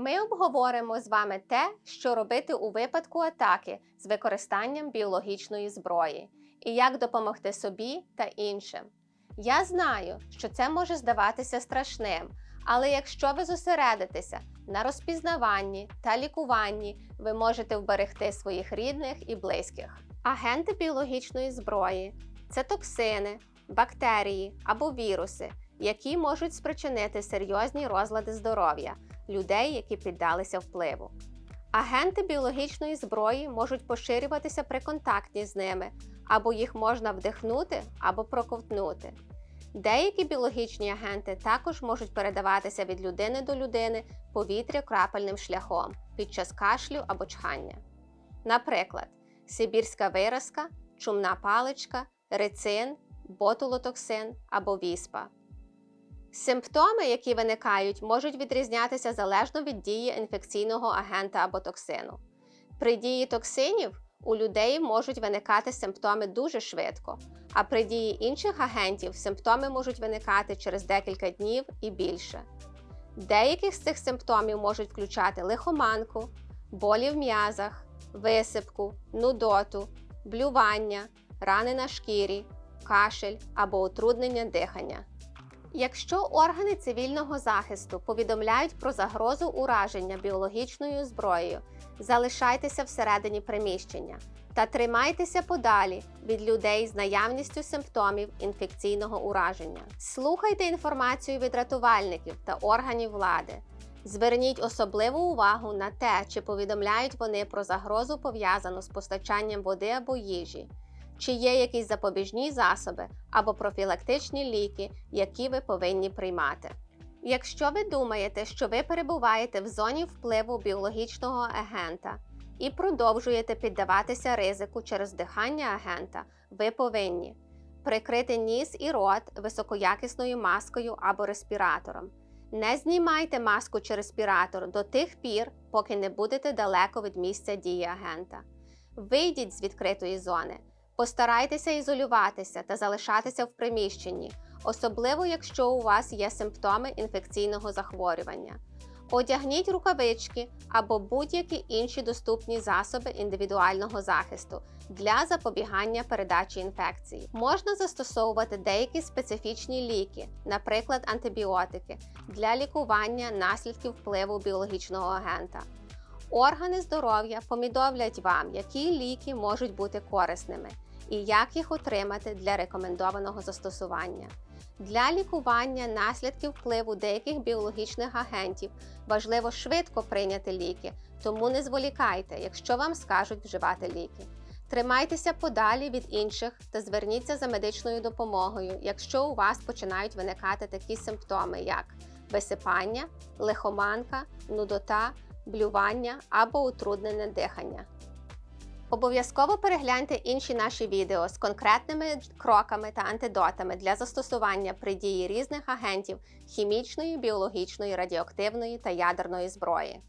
Ми обговоримо з вами те, що робити у випадку атаки з використанням біологічної зброї, і як допомогти собі та іншим. Я знаю, що це може здаватися страшним, але якщо ви зосередитеся на розпізнаванні та лікуванні, ви можете вберегти своїх рідних і близьких. Агенти біологічної зброї це токсини, бактерії або віруси, які можуть спричинити серйозні розлади здоров'я людей, які піддалися впливу. Агенти біологічної зброї можуть поширюватися при контакті з ними, або їх можна вдихнути або проковтнути. Деякі біологічні агенти також можуть передаватися від людини до людини повітря крапельним шляхом під час кашлю або чхання. Наприклад, сибірська виразка, чумна паличка, рицин, ботулотоксин або віспа. Симптоми, які виникають, можуть відрізнятися залежно від дії інфекційного агента або токсину. При дії токсинів у людей можуть виникати симптоми дуже швидко, а при дії інших агентів симптоми можуть виникати через декілька днів і більше. Деяких з цих симптомів можуть включати лихоманку, болі в м'язах, висипку, нудоту, блювання, рани на шкірі, кашель або утруднення дихання. Якщо органи цивільного захисту повідомляють про загрозу ураження біологічною зброєю, залишайтеся всередині приміщення та тримайтеся подалі від людей з наявністю симптомів інфекційного ураження. Слухайте інформацію від рятувальників та органів влади. Зверніть особливу увагу на те, чи повідомляють вони про загрозу пов'язану з постачанням води або їжі чи є якісь запобіжні засоби або профілактичні ліки, які ви повинні приймати. Якщо ви думаєте, що ви перебуваєте в зоні впливу біологічного агента і продовжуєте піддаватися ризику через дихання агента, ви повинні прикрити ніс і рот високоякісною маскою або респіратором. Не знімайте маску чи респіратор до тих пір, поки не будете далеко від місця дії агента. Вийдіть з відкритої зони. Постарайтеся ізолюватися та залишатися в приміщенні, особливо якщо у вас є симптоми інфекційного захворювання. Одягніть рукавички або будь-які інші доступні засоби індивідуального захисту для запобігання передачі інфекції. Можна застосовувати деякі специфічні ліки, наприклад, антибіотики, для лікування наслідків впливу біологічного агента. Органи здоров'я повідомлять вам, які ліки можуть бути корисними і як їх отримати для рекомендованого застосування. Для лікування наслідків впливу деяких біологічних агентів важливо швидко прийняти ліки, тому не зволікайте, якщо вам скажуть вживати ліки. Тримайтеся подалі від інших та зверніться за медичною допомогою, якщо у вас починають виникати такі симптоми, як висипання, лихоманка, нудота, блювання або утруднене дихання. Обов'язково перегляньте інші наші відео з конкретними кроками та антидотами для застосування при дії різних агентів хімічної, біологічної, радіоактивної та ядерної зброї.